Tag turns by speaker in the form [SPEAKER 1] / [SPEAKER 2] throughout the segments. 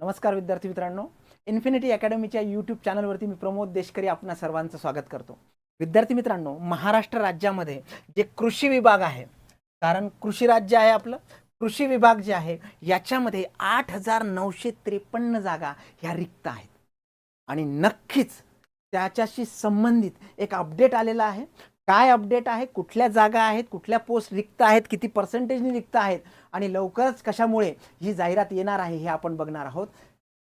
[SPEAKER 1] नमस्कार विद्यार्थी मित्रांनो. इन्फिनिटी अकॅडमीच्या यूट्यूब चॅनलवरती मी प्रमोद देशकरी आपणा सर्वांचं स्वागत करतो. विद्यार्थी मित्रांनो महाराष्ट्र राज्यामध्ये जे कृषी विभाग आहे कारण कृषी राज्य आहे आपलं कृषी विभाग जे आहे याच्यामध्ये आठ हजार नऊशे त्रेपन्न जागा ह्या रिक्त आहेत. आणि नक्कीच त्याच्याशी संबंधित एक अपडेट आलेला आहे. काय अपडेट आहे कुठल्या जागा आहेत कुठल्या पोस्ट रिक्त आहेत किती पर्सेंटेजने रिक्त आहेत आणि लवकरच कशामुळे ही जाहिरात येणार आहे हे आपण बघणार आहोत.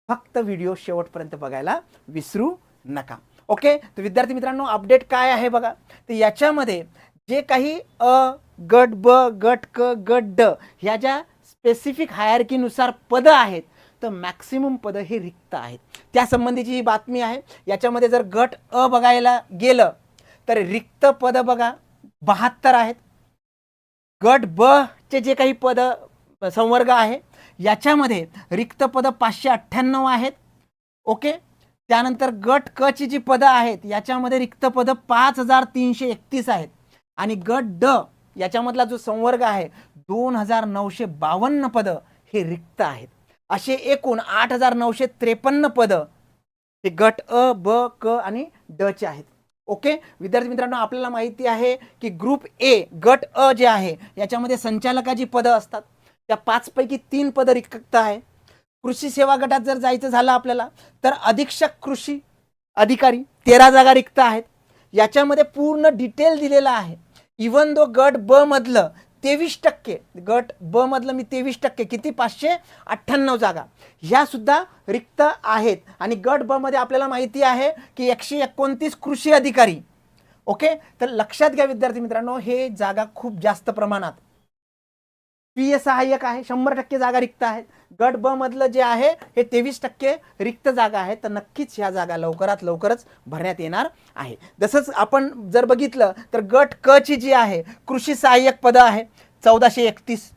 [SPEAKER 1] फक्त व्हिडिओ शेवटपर्यंत बघायला विसरू नका. ओके? तर विद्यार्थी मित्रांनो अपडेट काय आहे बघा? तर याच्यामध्ये जे काही अ गट ब गट क गट ड ह्या ज्या स्पेसिफिक हायरकीनुसार पदं आहेत तर मॅक्सिमम पदं हे रिक्त आहेत. त्यासंबंधीची ही बातमी आहे. याच्यामध्ये जर गट अ बघायला गेलं तर रिक्त पद बघा. बहात्तर आहेत. गट ब चे जे काही पद संवर्ग आहे याच्यामध्ये रिक्त पद पाचशे अठ्ठ्याण्णव आहेत. ओके? त्यानंतर गट क ची जी पदं आहेत याच्यामध्ये रिक्त पदं पाच हजार तीनशे एकतीस आहेत. आणि गट ड याच्यामधला जो संवर्ग आहे दोन हजार नऊशे बावन्न पदं हे रिक्त आहेत. असे एकूण आठ हजार नऊशे त्रेपन्न पदं हे गट अ ब क आणि ड चे आहेत. ओके? विद्यार्थी मित्रांनो आपल्याला माहिती आहे की ग्रुप ए गट अ जे आहे याच्यामध्ये संचालकाची पदं असतात. त्या पाचपैकी तीन पदं रिक्त आहे. कृषी सेवा गटात जर जायचं झालं आपल्याला तर अधीक्षक कृषी अधिकारी तेरा जागा रिक्त आहेत. याच्यामध्ये पूर्ण डिटेल दिलेला आहे. इवन दो गट ब मधलं तेवीस टक्के गट ब मधलं मी तेवीस टक्के किती? पाचशे अठ्ठ्याण्णव जागा. ह्या सुद्धा रिक्त आहेत. आणि गट ब मध्ये आपल्याला माहिती आहे की एकशे एकोणतीस कृषी अधिकारी. ओके? तर लक्षात घ्या विद्यार्थी मित्रांनो हे जागा खूप जास्त प्रमाणात. पी ए सहाय्यक आहे शंभर टक्के जागा रिक्त आहेत. गट ब मधलं जे आहे हे तेवीस टक्के रिक्त जागा आहेत. तर नक्कीच ह्या जागा लवकरात लवकरच भरण्यात येणार आहे. जसंच आपण जर बघितलं तर गट क ची जी आहे कृषी सहाय्यक पदं आहे चौदाशे एकतीस.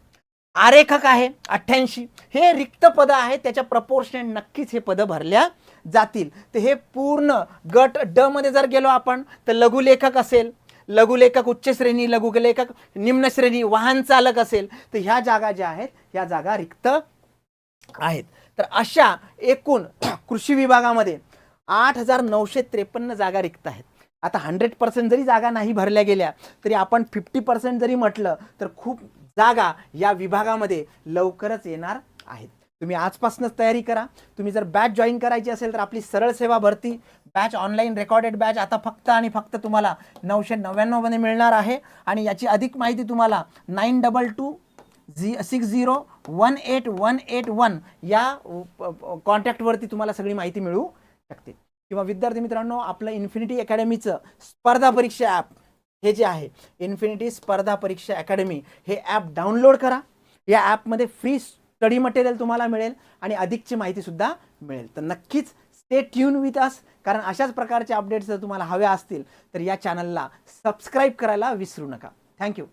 [SPEAKER 1] आरेखक आहे अठ्ठ्याऐंशी. हे रिक्त पदं आहेत त्याच्या प्रपोर्शन नक्कीच हे पदं भरल्या जातील. तर हे पूर्ण गट ड मध्ये जर गेलो आपण तर लघुलेखक असेल लघुलेखक उच्च श्रेणी लघुलेखक निम्न श्रेणी वाहन चालक असेल तर ह्या जागा ज्या आहेत ह्या जागा रिक्त आहेत. तर अशा एकूण कृषी विभागामध्ये आठ हजार नऊशे त्रेपन्न जागा रिक्त आहेत. आता हंड्रेड पर्सेंट जरी जागा नाही भरल्या गेल्या तरी आपण फिफ्टी पर्सेंट जरी म्हटलं तर खूप जागा या विभागामध्ये लवकरच येणार आहेत. तुम्ही आजपासूनच तयारी करा. तुम्ही जर बॅच जॉईन करायची असेल तर आपली सरळ सेवा भरती. बॅच ऑनलाईन रेकॉर्डेड बॅच आता फक्त आणि फक्त तुम्हाला नऊशे नव्याण्णवमध्ये मिळणार आहे. आणि याची अधिक माहिती तुम्हाला nine double two Z six zero one eight one eight one या कॉन्टॅक्टवरती तुम्हाला सगळी माहिती मिळू शकते. किंवा विद्यार्थी मित्रांनो आपलं इन्फिनिटी अकॅडमीचं स्पर्धा परीक्षा ॲप हे जे आहे इन्फिनिटी स्पर्धा परीक्षा अकॅडमी हे ॲप डाउनलोड करा. या ॲपमध्ये फ्री स्टडी मटेरियल तुम्हाला मिळेल आणि अधिकची माहितीसुद्धा मिळेल. तर नक्कीच स्टे ट्यून विथ अस कारण अशाच प्रकारचे अपडेट्स जर तुम्हाला हव्या असतील तर या चॅनलला सबस्क्राईब करायला विसरू नका. थँक्यू